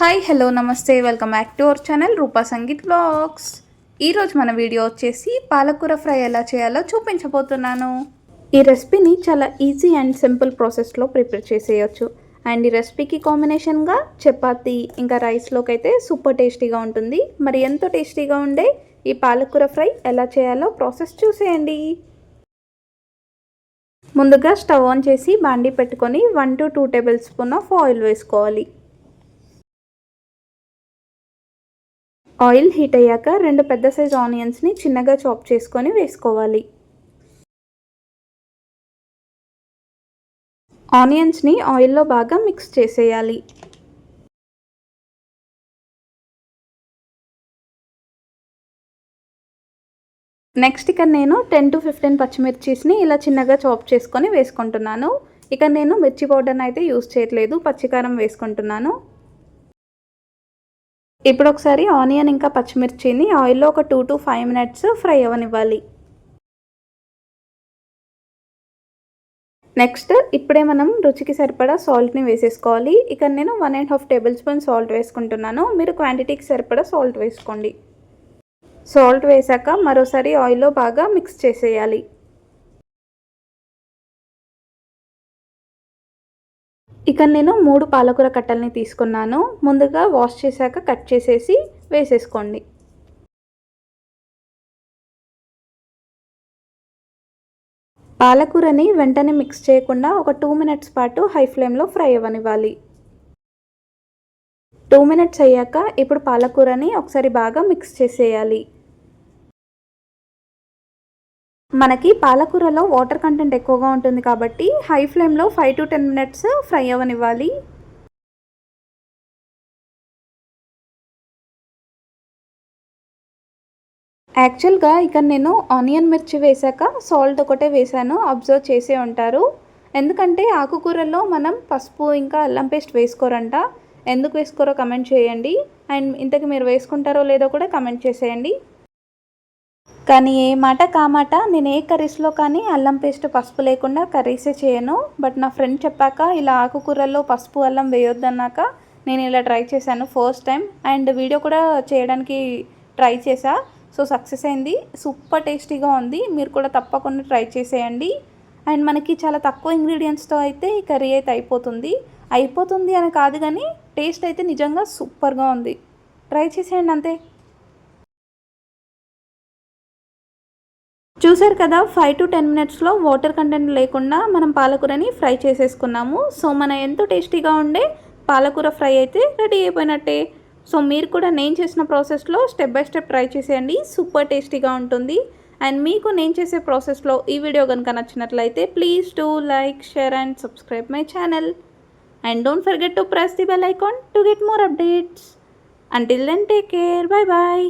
Hi hello namaste welcome back to our channel Roopa Sangeet blogs ఈరోజు మన video వచ్చేసి పాలకూర ఫ్రై ఎలా చేయాలో చూపించబోతున్నాను. ఈ రెసిపీని చాలా ఈజీ అండ్ సింపుల్ ప్రాసెస్లో ప్రిపేర్ చేసేయచ్చు. అండ్ ఈ రెసిపీకి కాంబినేషన్గా చపాతి ఇంకా రైస్లోకి అయితే సూపర్ టేస్టీగా ఉంటుంది. మరి ఎంతో టేస్టీగా ఉండే ఈ పాలకూర ఫ్రై ఎలా చేయాలో ప్రాసెస్ చూసేయండి. ముందుగా స్టవ్ ఆన్ చేసి బాండీ పెట్టుకొని one to two tablespoon of oil వేసుకోవాలి. ఆయిల్ హీట్ అయ్యాక రెండు పెద్ద సైజ్ ఆనియన్స్ని చిన్నగా చాప్ చేసుకొని వేసుకోవాలి. ఆనియన్స్ని ఆయిల్లో బాగా మిక్స్ చేసేయాలి. నెక్స్ట్ ఇక నేను టెన్ టు ఫిఫ్టీన్ పచ్చిమిర్చిస్ని ఇలా చిన్నగా చాప్ చేసుకొని వేసుకుంటున్నాను. ఇక నేను మిర్చి పౌడర్ని అయితే యూస్ చేయట్లేదు పచ్చికారం వేసుకుంటున్నాను. ఇప్పుడు ఒకసారి ఆనియన్ ఇంకా పచ్చిమిర్చిని ఆయిల్లో ఒక two to five minutes fry అవ్వనివ్వాలి next ఇప్పుడే మనం రుచికి సరిపడా సాల్ట్ని వేసేసుకోవాలి. ఇక నేను one and half tablespoon salt వేసుకుంటున్నాను. మీరు క్వాంటిటీకి సరిపడా సాల్ట్ వేసుకోండి. సాల్ట్ వేసాక మరోసారి ఆయిల్లో బాగా మిక్స్ చేసేయాలి. ఇక నేను మూడు పాలకూర కట్టల్ని తీసుకున్నాను. ముందుగా వాష్ చేశాక కట్ చేసేసి వేసేసుకోండి. పాలకూరని వెంటనే మిక్స్ చేయకుండా ఒక టూ మినిట్స్ పాటు హై ఫ్లేమ్లో ఫ్రై అవ్వనివ్వాలి. టూ మినిట్స్ అయ్యాక ఇప్పుడు పాలకూరని ఒకసారి బాగా మిక్స్ చేసేయాలి. మనకి పాలకూరలో వాటర్ కంటెంట్ ఎక్కువగా ఉంటుంది కాబట్టి హై ఫ్లేమ్లో five to ten minutes fry అవ్వనివ్వాలి యాక్చువల్గా ఇక్కడ నేను ఆనియన్ మిర్చి వేశాక సాల్ట్ ఒకటే వేశాను అబ్జర్వ్ చేసే ఉంటారు. ఎందుకంటే ఆకుకూరల్లో మనం పసుపు ఇంకా అల్లం పేస్ట్ వేసుకోరంట. ఎందుకు వేసుకోరో కమెంట్ చేయండి. అండ్ ఇంతకు మీరు వేసుకుంటారో లేదో కూడా కమెంట్ చేసేయండి. కానీ ఏ మాట కామాట నేను ఏ కర్రీస్లో కానీ అల్లం పేస్ట్ పసుపు లేకుండా కర్రీసే చేయను. బట్ నా ఫ్రెండ్ చెప్పాక ఇలా ఆకుకూరల్లో పసుపు అల్లం వేయొద్దన్నాక నేను ఇలా ట్రై చేశాను ఫస్ట్ టైం. అండ్ వీడియో కూడా చేయడానికి ట్రై చేశా. సో సక్సెస్ అయింది. సూపర్ టేస్టీగా ఉంది. మీరు కూడా తప్పకుండా ట్రై చేసేయండి. అండ్ మనకి చాలా తక్కువ ఇంగ్రీడియంట్స్తో అయితే ఈ కర్రీ అయితే అయిపోతుంది. అయిపోతుంది అని కాదు కానీ టేస్ట్ అయితే నిజంగా సూపర్గా ఉంది. ట్రై చేసేయండి అంతే. చూసారు కదా ఫైవ్ టు టెన్ మినిట్స్లో వాటర్ కంటెంట్ లేకుండా మనం పాలకూరని ఫ్రై చేసేసుకున్నాము. సో మన ఎంతో టేస్టీగా ఉండే పాలకూర ఫ్రై అయితే రెడీ అయిపోయినట్టే. సో మీరు కూడా నేను చేసిన ప్రాసెస్లో స్టెప్ బై స్టెప్ ట్రై చేసేయండి. సూపర్ టేస్టీగా ఉంటుంది. అండ్ మీకు నేను చేసే ప్రాసెస్లో ఈ వీడియో కనుక నచ్చినట్లయితే please do like share and subscribe my channel and don't forget to press the bell icon to get more updates until then take care bye bye